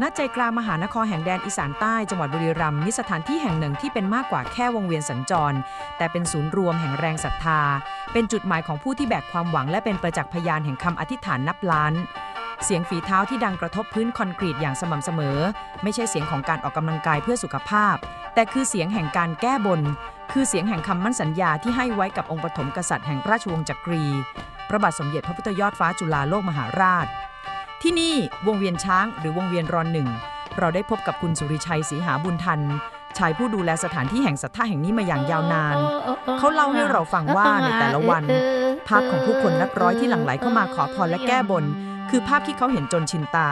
ณใจกลางมหานครแห่งแดนอีสานใต้จังหวัดบุรีรัมย์มีสถานที่แห่งหนึ่งที่เป็นมากกว่าแค่วงเวียนสัญจร แต่เป็นศูนย์รวมแห่งแรงศรัทธา เป็นจุดหมายของผู้ที่แบกความหวังและเป็นประจักษ์พยานแห่งคำอธิษฐานนับล้าน เสียงฝีเท้าที่ดังกระทบพื้นคอนกรีตอย่างสม่ำเสมอ ไม่ใช่เสียงของการออกกำลังกายเพื่อสุขภาพ แต่คือเสียงแห่งการแก้บน คือเสียงแห่งคำมั่นสัญญาที่ให้ไว้กับองค์ปฐมกษัตริย์แห่งราชวงศ์จักรีพระบาทสมเด็จพระพุทธยอดฟ้าจุฬาโลกมหาราช ที่นี่วงเวียนช้างหรือวงเวียนรอนหนึ่งเราได้พบกับคุณสุริชัยศรีหาบุญทัน ชายผู้ดูแลสถานที่แห่งศรัทธาแห่งนี้มาอย่างยาวนาน เขาเล่าให้เราฟังว่าในแต่ละวัน ภาพของผู้คนนับร้อยที่หลั่งไหลเข้ามาขอพรและแก้บน คือภาพที่เขาเห็นจนชินตา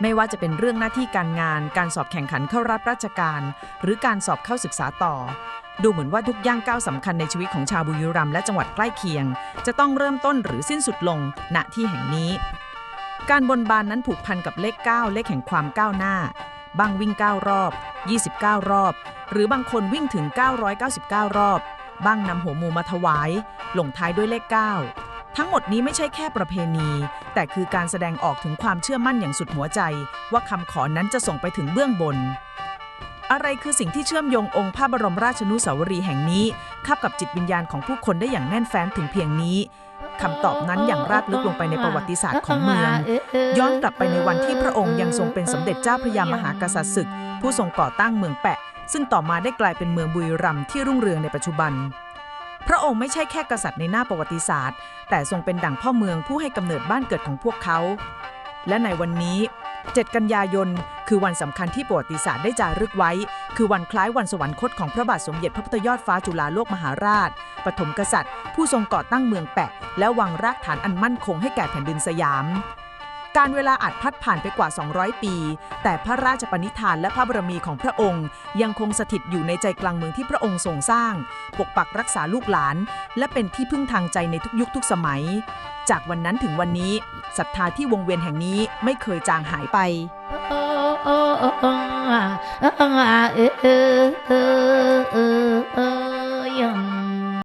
ไม่ว่าจะเป็นเรื่องหน้าที่การงาน การสอบแข่งขันเข้ารับราชการ หรือการสอบเข้าศึกษาต่อ ดูเหมือนว่าทุกย่างก้าวสำคัญในชีวิตของชาวบุรีรัมย์และจังหวัดใกล้เคียง จะต้องเริ่มต้นหรือสิ้นสุดลงณที่แห่งนี้ การบนบานนั้นผูกพันกับเลข 9 เลขแห่งความก้าวหน้า บางวิ่ง 9 รอบ 29 รอบ หรือบางคนวิ่งถึง 999 รอบบ้างนำหัวหมูมาถวาย ลงท้ายด้วยเลข 9 ทั้งหมดนี้ไม่ใช่แค่ประเพณี แต่คือการแสดงออกถึงความเชื่อมั่นอย่างสุดหัวใจ ว่าคำขอนั้นจะส่งไปถึงเบื้องบนอะไรคือสิ่งที่เชื่อมโยงองค์พระบรมราชานุสาวรีย์แห่งนี้เข้ากับจิตวิญญาณของผู้คนได้อย่างแน่นแฟ้นถึงเพียงนี้ คำตอบนั้นอย่างรากลึกลงไปในประวัติศาสตร์ของเมือง ย้อนกลับไปในวันที่พระองค์ยังทรงเป็นสมเด็จเจ้าพระยามหากษัตริย์ศึก ผู้ทรงก่อตั้งเมืองแปะ ซึ่งต่อมาได้กลายเป็นเมืองบุรีรัมย์ที่รุ่งเรืองในปัจจุบัน พระองค์ไม่ใช่แค่กษัตริย์ในหน้าประวัติศาสตร์ แต่ทรงเป็นดั่งพ่อเมืองผู้ให้กำเนิดบ้านเกิดของพวกเขา และในวันนี้ 7 กันยายน คือวันสำคัญที่ประวัติศาสตร์ได้จารึกไว้ คือวันคล้ายวันสวรรคตของพระบาทสมเด็จพระพุทธยอดฟ้าจุฬาโลกมหาราช ปฐมกษัตริย์ ผู้ทรงก่อตั้งเมืองแปะ และวางรากฐานอันมั่นคงให้แก่แผ่นดินสยาม การเวลาอาจพัดผ่านไปกว่า 200 ปี แต่พระราชปณิธานและพระบรมีของพระองค์ ยังคงสถิตอยู่ในใจกลางเมืองที่พระองค์ทรงสร้าง ปกปักรักษาลูกหลาน และเป็นที่พึ่งทางใจในทุกยุคทุกสมัย จากวันนั้นถึงวันนี้ศรัทธาที่วงเวียนแห่งนี้ไม่เคยจางหายไป